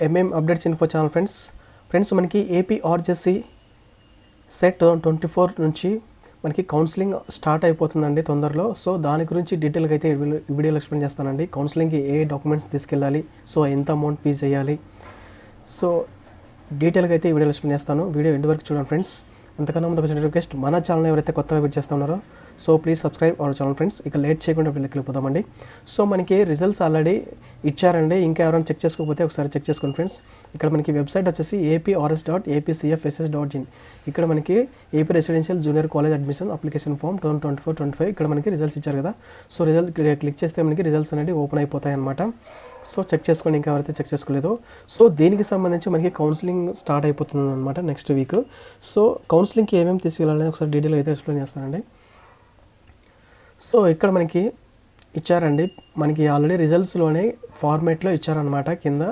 MM updates info channel friends friends మనకి AP RJC CET twenty four నుంచి మనకి counselling start అయిపోతుందండి తొందరలో. సో దాని గురించి డీటెయిల్గా అయితే ఈ వీడియో- వీడియోలో ఎక్స్ప్లెయిన్ చేస్తానండి. కౌన్సిలింగ్కి ఏ డాక్యుమెంట్స్ తీసుకెళ్ళాలి? సో ఎంత అమౌంట్ పే చేయాలి? సో డీటెయిల్గా అయితే ఈ వీడియోలో ఎక్స్ప్లెయిన్ చేస్తాను. వీడియో ఎండ్ వరకు చూడండి ఫ్రెండ్స్ అంతకన్నా ముందు ఒక రిక్వెస్ట్ మన ఛానల్ ఎవరైతే కొత్తగా విజిట్ చేస్తున్నారో so please subscribe our channel friends ఇక లేట్ చేయకుండా వీళ్ళకి వెళ్ళిపోదామండి. సో మనకి రిజల్ట్స్ ఆల్రెడీ ఇచ్చారండి. ఇంకా ఎవరైనా చెక్ చేసుకోకపోతే ఒకసారి చెక్ చేసుకోండి ఫ్రెండ్స్ ఇక్కడ మనకి వెబ్సైట్ వచ్చేసి APRS dot APCFSS dot in ఇక్కడ మనకి AP residential junior college admission application form twenty twenty four twenty five ఇక్కడ మనకి రిజల్ట్స్ ఇచ్చారు కదా. సో రిజల్ట్ క్లిక్ చేస్తే మనకి రిజల్ట్స్ అనేవి ఓపెన్ అయిపోతాయి అనమాట సో చెక్ చేసుకోండి. ఇంకా ఎవరైతే చెక్ చేసుకోలేదు. సో దీనికి సంబంధించి మనకి కౌన్సిలింగ్ స్టార్ట్ అయిపోతుంది అనమాట నెక్స్ట్ వీక్ సో కౌన్సిలింగ్కి ఏమేమి తీసుకెళ్ళాలని ఒకసారి డీటెయిల్ అయితే ఎక్స్ప్లెయిన్ చేస్తానండి. సో ఇక్కడ మనకి ఇచ్చారండి. మనకి ఆల్రెడీ రిజల్ట్స్లోనే ఫార్మేట్లో ఇచ్చారనమాట కింద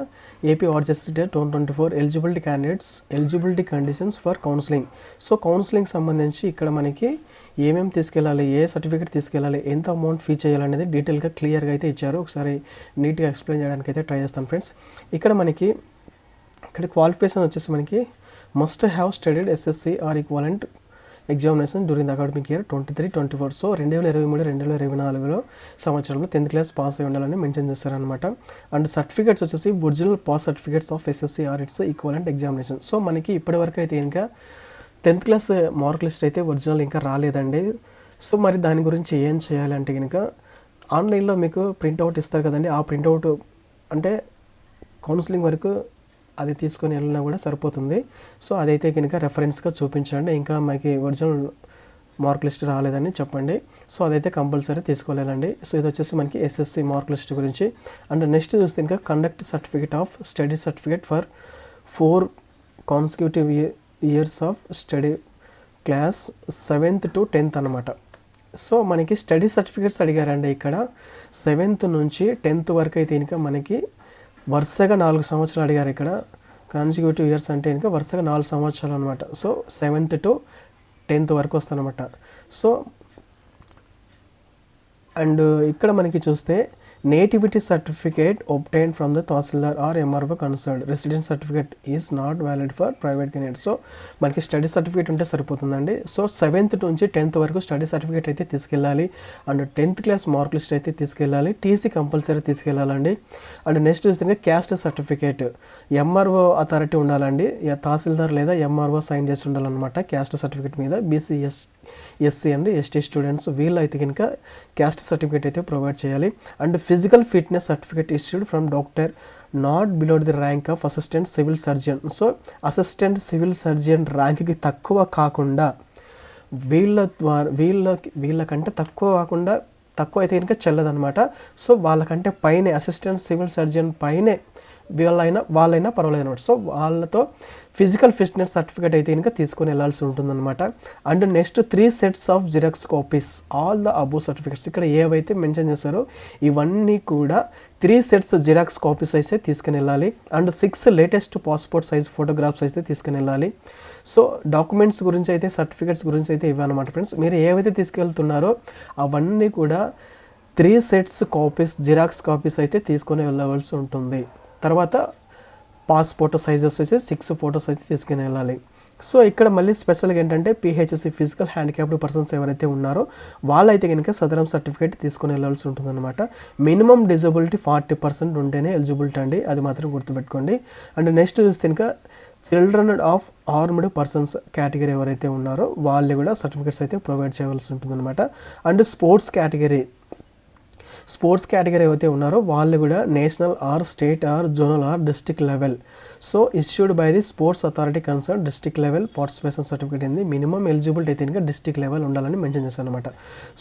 AP RJST twenty twenty four eligibility candidates eligibility conditions for counselling so counselling సంబంధించి ఇక్కడ మనకి ఏమేమి తీసుకెళ్ళాలి ఏ సర్టిఫికేట్ తీసుకెళ్ళాలి ఎంత అమౌంట్ ఫీ చేయాలనేది డీటెయిల్గా క్లియర్గా అయితే ఇచ్చారు. ఒకసారి నీట్గా ఎక్స్ప్లెయిన్ చేయడానికి అయితే ట్రై చేస్తాను ఫ్రెండ్స్ ఇక్కడ మనకి ఇక్కడ క్వాలిఫికేషన్ వచ్చేసి మనకి must have studied SSC or equivalent examination during the academic year twenty three twenty four so రెండు వేల ఇరవై మూడు రెండు వేల ఇరవై నాలుగులో సంవత్సరంలో టెన్త్ క్లాస్ పాస్ అయి ఉండాలని మెన్షన్ చేస్తారనమాట అండ్ సర్టిఫికేట్స్ వచ్చేసి original pass certificates of SSC or equal equivalent examination so మనకి ఇప్పటివరకు అయితే ఇంకా టెన్త్ క్లాస్ మార్క్ లిస్ట్ అయితే ఒరిజినల్ ఇంకా రాలేదండి. సో మరి దాని గురించి ఏం చేయాలంటే కనుక ఆన్లైన్లో మీకు ప్రింట్అవుట్ ఇస్తారు కదండి. ఆ ప్రింట్అవుట్ అంటే కౌన్సిలింగ్ వరకు అది తీసుకొని వెళ్ళినా కూడా సరిపోతుంది. సో అదైతే కనుక రెఫరెన్స్గా చూపించండి. ఇంకా మనకి ఒరిజినల్ మార్క్ లిస్ట్ రాలేదని చెప్పండి. సో అదైతే కంపల్సరీ తీసుకోలేదండి సో ఇది వచ్చేసి మనకి ఎస్ఎస్సి మార్క్ లిస్ట్ గురించి. అండ్ నెక్స్ట్ చూస్తే ఇంకా conduct certificate of study certificate for four consecutive years of study class seventh to tenth అనమాట సో మనకి స్టడీ సర్టిఫికేట్స్ అడిగారండి ఇక్కడ. సెవెంత్ నుంచి టెన్త్ వరకు అయితే ఇంకా మనకి వరుసగా నాలుగు సంవత్సరాలు అడిగారు ఇక్కడ. కాన్సిక్యూటివ్ ఇయర్స్ అంటే ఇంకా వరుసగా నాలుగు సంవత్సరాలు అనమాట సో సెవెంత్ టు టెన్త్ వరకు వస్తానమాట సో అండ్ ఇక్కడ మనకి చూస్తే nativity certificate obtained from the tahsildar or MRO concern residence certificate is not valid for private candidate so మనకి స్టడీ సర్టిఫికేట్ ఉంటే సరిపోతుందండి. సో సెవెంత్ నుంచి టెన్త్ వరకు స్టడీ సర్టిఫికేట్ అయితే తీసుకెళ్ళాలి. And tenth class mark list అయితే తీసుకెళ్ళాలి. టీసీ కంపల్సరీ తీసుకెళ్ళాలండి. అండ్ నెక్స్ట్ చూస్తే క్యాస్ట్ సర్టిఫికేట్ ఎంఆర్ఓ అథారిటీ ఉండాలండి. తహసీల్దార్ లేదా ఎంఆర్ఓ సైన్ చేసి ఉండాలన్నమాట క్యాస్ట్ సర్టిఫికేట్ మీద. BCs SC and. ST students వీళ్ళు అయితే కనుక క్యాస్ట్ సర్టిఫికేట్ అయితే ప్రొవైడ్ చేయాలి. And physical fitness certificate issued from doctor not below the rank of assistant civil surgeon so assistant civil surgeon ర్యాంక్కి తక్కువ కాకుండా వీళ్ళ ద్వారా వీళ్ళ వీళ్ళకంటే తక్కువ కాకుండా తక్కువ అయితే కనుక చెల్లదనమాట సో వాళ్ళకంటే పైనే అసిస్టెంట్ సివిల్ సర్జన్ పైనే వీళ్ళైనా వాళ్ళైనా పర్వాలేదు అనమాట సో వాళ్ళతో ఫిజికల్ ఫిట్నెస్ సర్టిఫికేట్ అయితే కనుక తీసుకొని వెళ్ళాల్సి ఉంటుందన్నమాట. And next three sets of xerox copies all the above certificates ఇక్కడ ఏవైతే మెన్షన్ చేశారో ఇవన్నీ కూడా త్రీ సెట్స్ జిరాక్స్ కాపీస్ అయితే తీసుకుని వెళ్ళాలి. And six latest passport size photographs అయితే తీసుకుని వెళ్ళాలి. సో డాక్యుమెంట్స్ గురించి అయితే సర్టిఫికేట్స్ గురించి అయితే ఇవ్వనమాట ఫ్రెండ్స్ మీరు ఏవైతే తీసుకెళ్తున్నారో అవన్నీ కూడా three sets copies xerox copies అయితే తీసుకొని వెళ్ళవలసి ఉంటుంది. తర్వాత పాస్ ఫోటో సైజెస్ వచ్చేసి సిక్స్ ఫోటోస్ అయితే తీసుకుని వెళ్ళాలి. సో ఇక్కడ మళ్ళీ స్పెషల్గా ఏంటంటే పిహెచ్ఎస్సి ఫిజికల్ హ్యాండిక్యాప్డ్ పర్సన్స్ ఎవరైతే ఉన్నారో వాళ్ళైతే కనుక సదరం సర్టిఫికేట్ తీసుకుని వెళ్ళాల్సి ఉంటుందన్నమాట. మినిమం డిజబిలిటీ ఫార్టీ పర్సెంట్ ఉంటేనే ఎలిజిబిలిటీ అండి. అది మాత్రం గుర్తుపెట్టుకోండి. అండ్ నెక్స్ట్ చూస్తే కనుక children of armed persons category ఎవరైతే ఉన్నారో వాళ్ళు కూడా సర్టిఫికేట్స్ అయితే ప్రొవైడ్ చేయవలసి ఉంటుందన్నమాట. And sports category sports category ఏవైతే ఉన్నారో వాళ్ళు కూడా national or state or zonal or district level. So issued by the sports authority concern district level participation certificate ఏంది? మినిమం ఎలిజిబిలిటీ అయితే ఇంకా డిస్ట్రిక్ట్ లెవెల్ ఉండాలని మెన్షన్ చేశారు అనమాట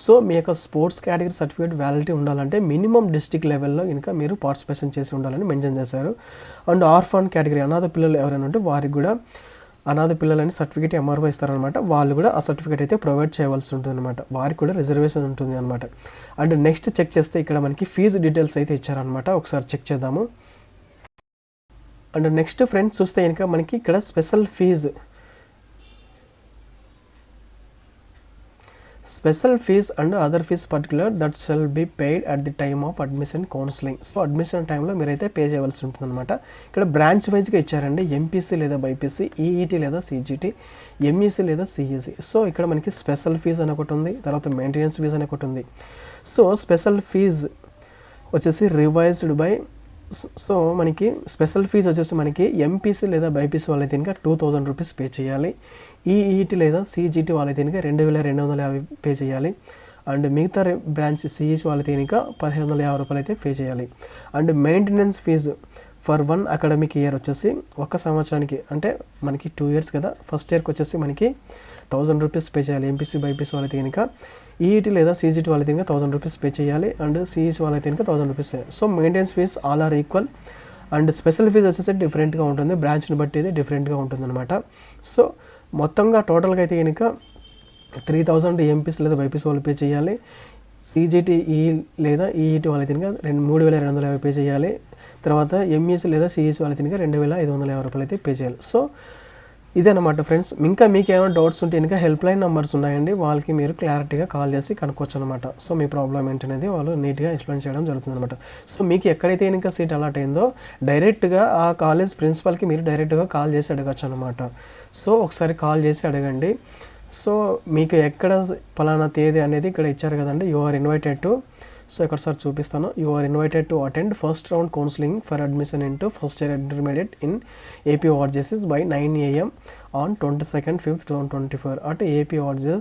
సో మీ యొక్క స్పోర్ట్స్ కేటగిరీ సర్టిఫికేట్ వ్యాలిటీ ఉండాలంటే మినిమం డిస్ట్రిక్ట్ లెవెల్లో ఇంకా మీరు పార్టిసిపేషన్ చేసి ఉండాలని మెన్షన్ చేశారు. అండ్ ఆర్ఫాన్ కేటగిరీ అనాథ పిల్లలు ఎవరైనా ఉంటే వారికి కూడా అనాథ పిల్లలని సర్టిఫికేట్ ఎంఆర్ఓ ఇస్తారనమాట. వాళ్ళు కూడా ఆ సర్టిఫికేట్ అయితే ప్రొవైడ్ చేయవలసి ఉంటుంది అనమాట వారికి కూడా రిజర్వేషన్ ఉంటుంది అనమాట అండ్ నెక్స్ట్ చెక్ చేస్తే ఇక్కడ మనకి ఫీజు డీటెయిల్స్ అయితే ఇచ్చారనమాట ఒకసారి చెక్ చేద్దాము. అండ్ నెక్స్ట్ ఫ్రెండ్స్ చూస్తే కనుక మనకి ఇక్కడ special fee special fee and other fee particular that shall be paid at the time of admission counselling so admission టైంలో మీరైతే పే చేయవలసి ఉంటుంది అనమాట ఇక్కడ బ్రాంచ్ వైజ్గా ఇచ్చారండి. ఎంపీసీ లేదా బైపీసీ ఈఈటీ లేదా సీజీటీ ఎంఈసీ లేదా సిఈసీ సో ఇక్కడ మనకి స్పెషల్ ఫీజ్ అని ఒకటి ఉంది. తర్వాత మెయింటెనెన్స్ ఫీజ్ అని ఒకటి ఉంది. సో స్పెషల్ ఫీజ్ వచ్చేసి రివైజ్డ్ బై సో మనకి స్పెషల్ ఫీజు వచ్చేసి మనకి ఎంపీసీ లేదా బైపీసీ వాళ్ళైతే ఇంకా టూ థౌజండ్ రూపీస్ పే చేయాలి. ఈఈటీ లేదా సీజీటీ వాళ్ళైతే ఇంకా రెండు వేల రెండు వందల యాభై పే చేయాలి. అండ్ మిగతా బ్రాంచ్ సిఈసి వాళ్ళైతే ఇంకా పదిహేను వందల యాభై రూపాయలు అయితే పే చేయాలి. And maintenance fee for one academic year వచ్చేసి ఒక సంవత్సరానికి అంటే మనకి టూ ఇయర్స్ కదా ఫస్ట్ ఇయర్కి వచ్చేసి మనకి థౌజండ్ రూపీస్ పే చేయాలి ఎంపీసీ బైపీసీ వాళ్ళైతే కనుక. ఈఈటీ లేదా సీజీటీ వాళ్ళైతే కనుక థౌసండ్ రూపీస్ పే చేయాలి అండ్ సిఈసి వాళ్ళైతే కనుక thousand rupees so maintenance fee all are equal and special fee వచ్చేసి డిఫరెంట్గా ఉంటుంది బ్రాంచ్ని బట్టి ఇది డిఫరెంట్గా ఉంటుంది అనమాట సో మొత్తంగా టోటల్గా అయితే కనుక త్రీ థౌజండ్ ఎంపీస్ లేదా బైపీసీ వాళ్ళు పే చేయాలి సీజీటీ ఈ e లేదా ఈఈటీ వాళ్ళ తినక రెండు మూడు వేల రెండు వందల యాభై పే చేయాలి. తర్వాత ఎంఈఎస్ లేదా సిఈసీ వాళ్ళ తినక రెండు వేల ఐదు వందల యాభై రూపాయలు అయితే పే చేయాలి. సో ఇదన్నమాట ఫ్రెండ్స్. ఇంకా మీకు ఏమైనా డౌట్స్ ఉంటే ఇంకా హెల్ప్ లైన్ నెంబర్స్ ఉన్నాయండి. వాళ్ళకి మీరు క్లారిటీగా కాల్ చేసి కనుక్కోవచ్చు అనమాట సో మీ ప్రాబ్లం ఏంటనేది వాళ్ళు నీట్గా ఎక్స్ప్లెయిన్ చేయడం జరుగుతుంది అనమాట సో మీకు ఎక్కడైతే ఇంకా సీట్ అలాట్ అయిందో డైరెక్ట్గా ఆ కాలేజ్ ప్రిన్సిపల్కి మీరు డైరెక్ట్గా కాల్ చేసి అడగచ్చు అనమాట సో ఒకసారి కాల్ చేసి అడగండి. సో మీకు ఎక్కడ పలానా తేదీ అనేది ఇక్కడ ఇచ్చారు కదండి you are invited to so ఇక్కడ సార్ చూపిస్తాను. You are invited to attend first round counselling for admission in to first year intermediate in AP RJCs by nine AM on twenty second fifth two twenty four at AP RJ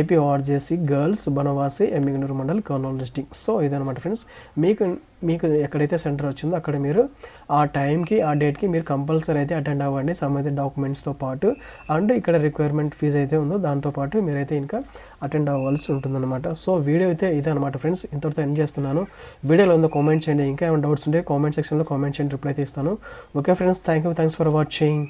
AP RJC girls Banavasi Emmiganur mandal Kurnool district so ఇదనమాట friends మీకు మీకు ఎక్కడైతే centre వచ్చిందో అక్కడ మీరు ఆ టైంకి ఆ డేట్కి మీరు కంపల్సరీ అయితే అటెండ్ అవ్వండి. సంబంధిత డాక్యుమెంట్స్తో పాటు. అండ్ ఇక్కడ రిక్వైర్మెంట్ ఫీజు అయితే ఉందో దాంతోపాటు మీరైతే ఇంకా అటెండ్ అవ్వాల్సి ఉంటుందన్నమాట. సో వీడియో అయితే ఇదనమాట అనమాట ఫ్రెండ్స్ ఇంతటితో ఎండ్ చేస్తున్నాను. వీడియోలో ఉందో కామెంట్ చేయండి ఇంకా ఏమైనా డౌట్స్ ఉంటే కామెంట్ సెక్షన్లో కామెంట్ చేయండి రిప్లై తీస్తాను okay friends thank you thanks for watching